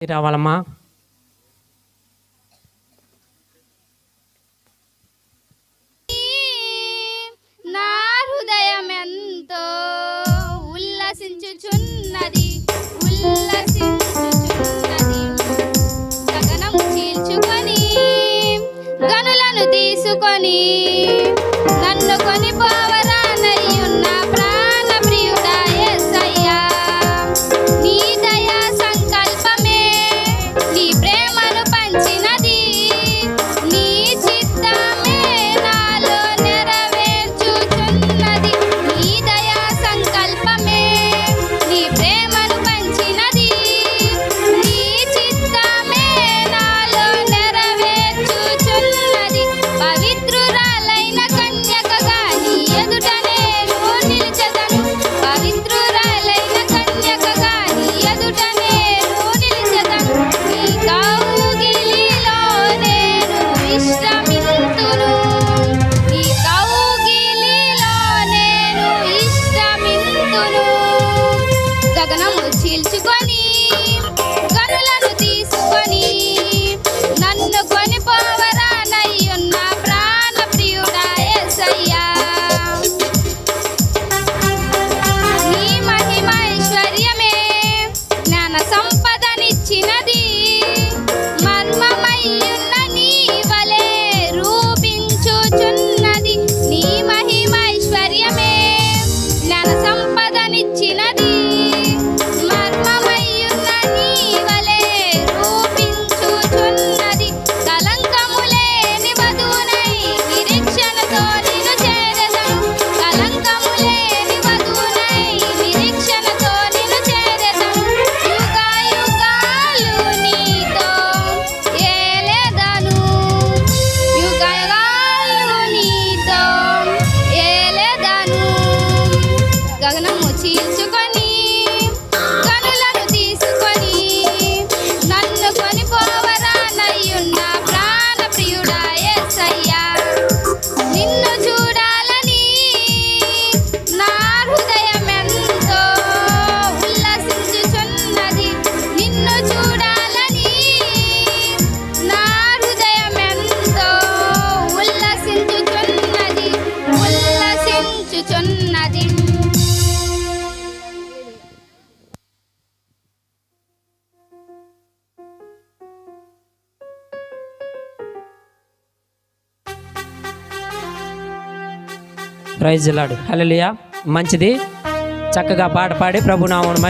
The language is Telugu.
రావాలమ్మా. నా హృదయం ఎంతో ఉల్లసించుచున్నది ఉల్లసించుచున్నది. గగనం చీల్చుకొని గనులను తీసుకొని సంపదనిచ్చినది. ప్రైజ్ లాడు. హలలియా మంచిది. చక్కగా పాట పాడి ప్రభునామను